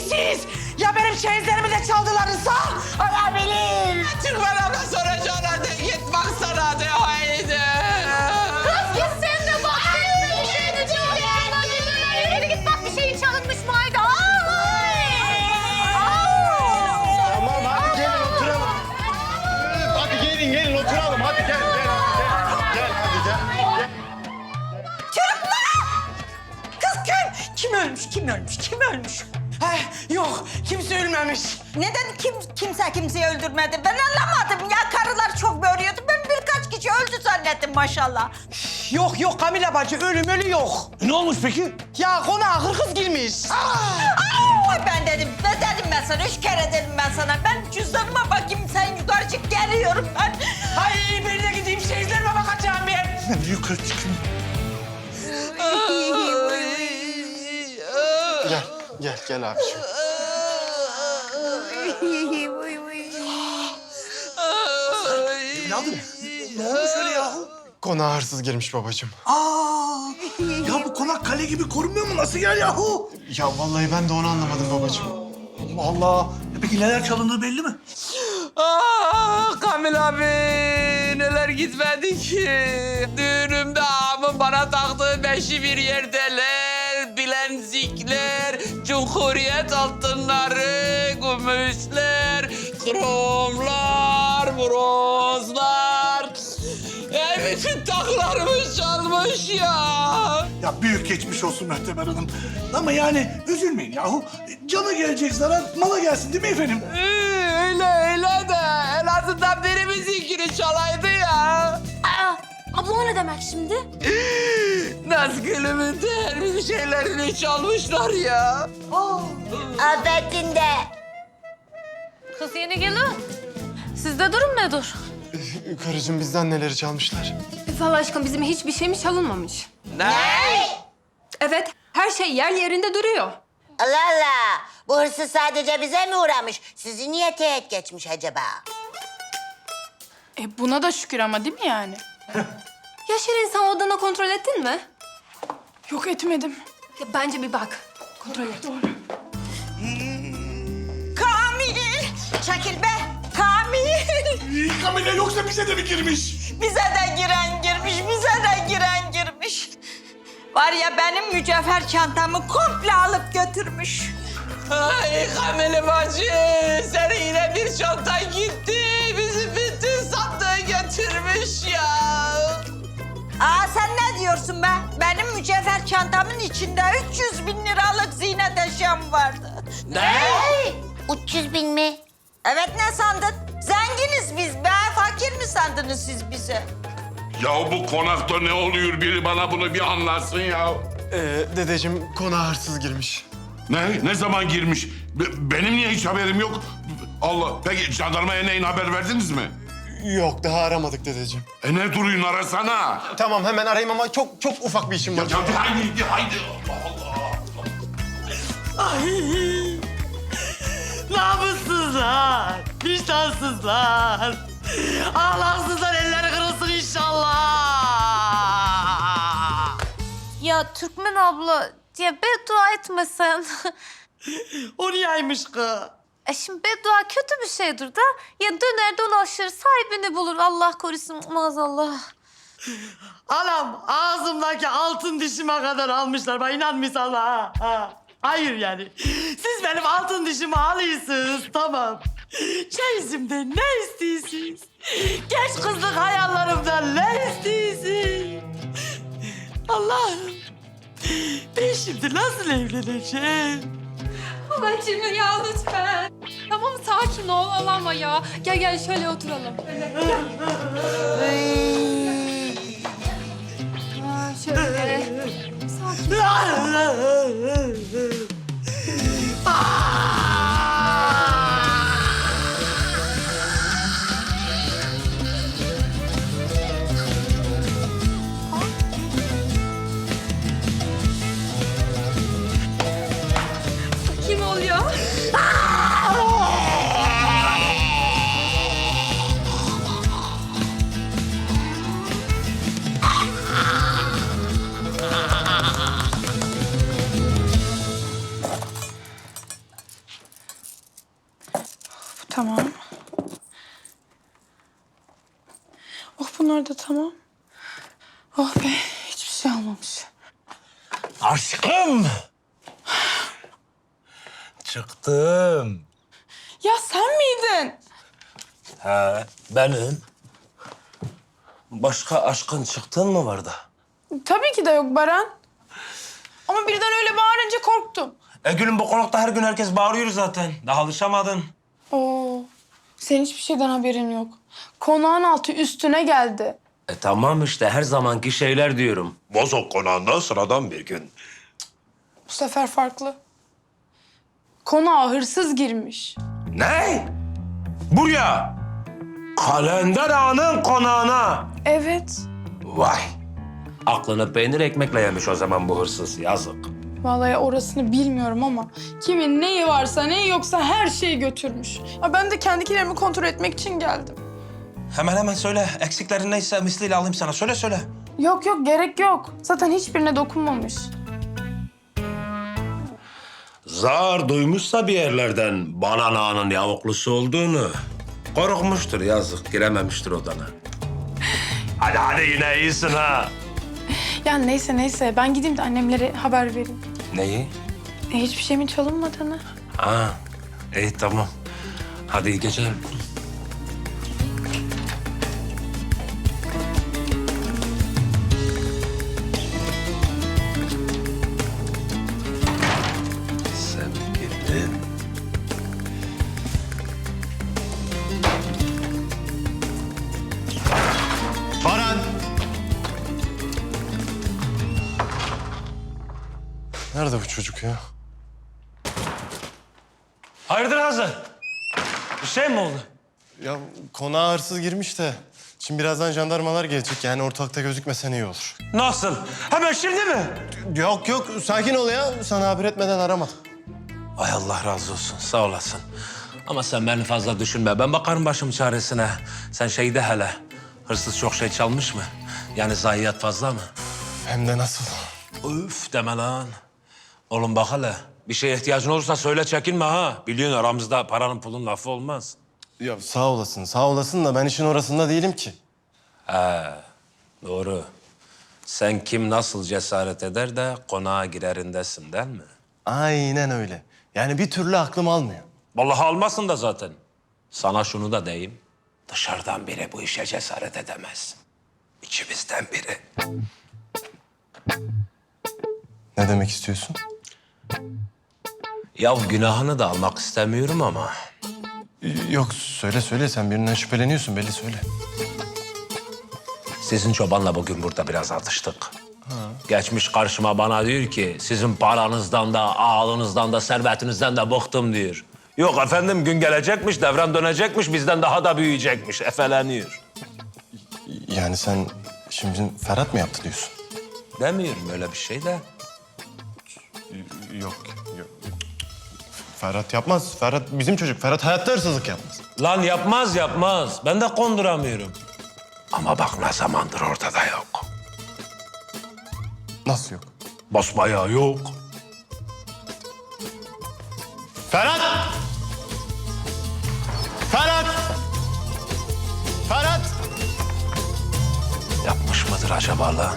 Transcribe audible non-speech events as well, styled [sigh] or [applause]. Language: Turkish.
misiniz? Ya benim çeyizlerimi de çaldılarsa? Olabilir. Türkmen abla soracağına de git baksana de haydi. Kız git sen de bak. De bir şey de çalınmış. Yürü git bak bir şeyin çalınmış mı haydi. Ay! Tamam hadi gelin oturalım. Hadi gelin gelin oturalım hadi gel gel. Gel, gel hadi gel. Kız kim? Kim ölmüş, kim ölmüş, kim ölmüş? Yok, kimse ölmemiş. Neden kim kimse kimseyi öldürmedi? Ben anlamadım ya. Karılar çok böğürüyordu. Ben birkaç kişi öldü zannettim maşallah. Yok yok Kamila bacı, ölüm ölü yok. Ne olmuş peki? Ya konağa hırkız girmiş. Ay ben dedim. Ne dedim ben sana? Üç kere dedim ben sana. Ben cüzdanıma bakayım. Sen yukarı çık geliyorum ben. Ay ben de gideyim şeylerime bakacağım ben. Yukarı çıkın. Gel gel gel abiciğim. Evladım ne olmuş öyle yahu? Konağa hırsız girmiş babacığım. Aa, ya bu konak kale gibi korunmuyor mu? Nasıl yer yahu? Ya vallahi ben de onu anlamadım babacığım. Allah Allah. E Peki neler çalındığı belli mi? Ah Kamil abi neler gitmedi ki. Düğünümde ağamın bana taktığı beşi bir yerdeler. Bilenzikler, cumhuriyet altınları, gümüşler, kromlar, bronzlar. E, bütün taklarımı çalmış ya. Ya büyük geçmiş olsun Möhtemer Hanım. Ama yani üzülmeyin yahu. Canı gelecek zarar mala gelsin değil mi efendim? Ee, öyle öyle de en azından birimizinkini çalaydı ya. Aa, abla o ne demek şimdi? [laughs] Nazgül'ümün değerli bir şeylerini çalmışlar ya. Affettin de. Kız yeni gelin. Sizde durum nedir? Karıcığım bizden neleri çalmışlar? Allah aşkına bizim hiçbir şeyimiz çalınmamış. Ne? Evet, her şey yer yerinde duruyor. Allah Allah. Bu hırsız sadece bize mi uğramış? Sizi niye teğet geçmiş acaba? E buna da şükür ama değil mi yani? Ya Şirin sen odana kontrol ettin mi? Yok etmedim. Ya bence bir bak. Kontrol et. Kamil. Çekil be. Kamil. Kamile yoksa bize de mi girmiş? Bize de giren girmiş, bize de giren girmiş. Var ya benim mücevher çantamı komple alıp götürmüş. Ay Kamil bacı diyorsun be? Benim mücevher çantamın içinde 300 bin liralık ziynet eşyam vardı. Ne? 300 bin mi? Evet ne sandın? Zenginiz biz be. Fakir mi sandınız siz bizi? Ya bu konakta ne oluyor? Biri bana bunu bir anlatsın ya. Ee, dedeciğim konağa hırsız girmiş. Ne? Ne zaman girmiş? Be- benim niye hiç haberim yok? Allah. Peki jandarmaya neyin haber verdiniz mi? Yok daha aramadık dedeciğim. E ne duruyorsun arasana. Tamam hemen arayayım ama çok çok ufak bir işim Ya, var. ya haydi haydi. Allah Allah. Namussuzlar, vicdansızlar. Ahlaksızlar elleri kırılsın inşallah. Ya Türkmen abla ya beddua etmesen. [laughs] O niyeymiş kız? E şimdi beddua kötü bir şeydir da. Ya döner dolaşır sahibini bulur Allah korusun maazallah. Anam ağzımdaki altın dişime kadar almışlar. Ben inanmıyorsan ha. ha. Hayır yani. Siz benim altın dişimi alıyorsunuz tamam. Çeyizimden ne istiyorsunuz? Genç kızlık hayallerimden ne istiyorsunuz? Allah'ım. Ben şimdi nasıl evleneceğim? Babacığım ya lütfen. Tamam sakin ol ağlama ya. Gel gel şöyle oturalım. Ha, şöyle. Sakin. Kim da tamam. Oh be hiçbir şey olmamış. Aşkım. Çıktım. Ya sen miydin? He, benim. Başka aşkın çıktın mı var da? Tabii ki de yok Baran. Ama birden öyle bağırınca korktum. E gülüm bu konakta her gün herkes bağırıyor zaten. Daha alışamadın. Oo. Senin hiçbir şeyden haberin yok. Konağın altı üstüne geldi. E tamam işte her zamanki şeyler diyorum. Bozok konağında sıradan bir gün. Bu sefer farklı. Konağa hırsız girmiş. Ne? Buraya. Kalender ağanın konağına. Evet. Vay. Aklını peynir ekmekle yemiş o zaman bu hırsız. Yazık. Vallahi orasını bilmiyorum ama kimin neyi varsa neyi yoksa her şeyi götürmüş. Ya ben de kendikilerimi kontrol etmek için geldim. Hemen hemen söyle. Eksiklerin neyse misliyle alayım sana. Söyle söyle. Yok yok gerek yok. Zaten hiçbirine dokunmamış. Zar duymuşsa bir yerlerden banan ağanın yavuklusu olduğunu. Korkmuştur yazık. Girememiştir odana. Hadi hadi yine iyisin ha. Ya neyse neyse ben gideyim de annemlere haber vereyim. Neyi? E, hiçbir şeyimin çalınmadığını. Ha, iyi tamam. Hadi iyi geceler. Nerede bu çocuk ya? Hayırdır Hazır? Bir şey mi oldu? Ya konağa hırsız girmiş de. Şimdi birazdan jandarmalar gelecek. Yani ortalıkta gözükmesen iyi olur. Nasıl? Hemen şimdi mi? Yok yok sakin ol ya. Sana haber etmeden aramadım. Ay Allah razı olsun. Sağ olasın. Ama sen beni fazla düşünme. Ben bakarım başım çaresine. Sen şeyde hele. Hırsız çok şey çalmış mı? Yani zayiat fazla mı? Hem de nasıl? Üf deme lan. Oğlum bak hele. Bir şeye ihtiyacın olursa söyle çekinme ha. Biliyorsun aramızda paranın pulun lafı olmaz. Ya sağ olasın sağ olasın da ben işin orasında değilim ki. Doğru. Sen kim nasıl cesaret eder de konağa girerindesin değil mi? Aynen öyle. Yani bir türlü aklım almıyor. Vallahi almasın da zaten. Sana şunu da diyeyim. Dışarıdan biri bu işe cesaret edemez. İçimizden biri. Ne demek istiyorsun? Ya günahını da almak istemiyorum ama... Yok söyle söyle sen birinden şüpheleniyorsun belli söyle. Sizin çobanla bugün burada biraz atıştık. Geçmiş karşıma bana diyor ki sizin paranızdan da, ağalınızdan da, servetinizden de bıktım diyor. Yok efendim gün gelecekmiş, devran dönecekmiş, bizden daha da büyüyecekmiş. Efeleniyor. Yani sen şimdi Ferhat mı yaptı diyorsun? Demiyorum öyle bir şey de. Yok. Ferhat yapmaz. Ferhat bizim çocuk. Ferhat hayatta hırsızlık yapmaz. Lan yapmaz yapmaz. Ben de konduramıyorum. Ama bak ne zamandır ortada yok. Nasıl yok? Basbayağı yok. Ferhat! Ferhat! Ferhat! Yapmış mıdır acaba lan?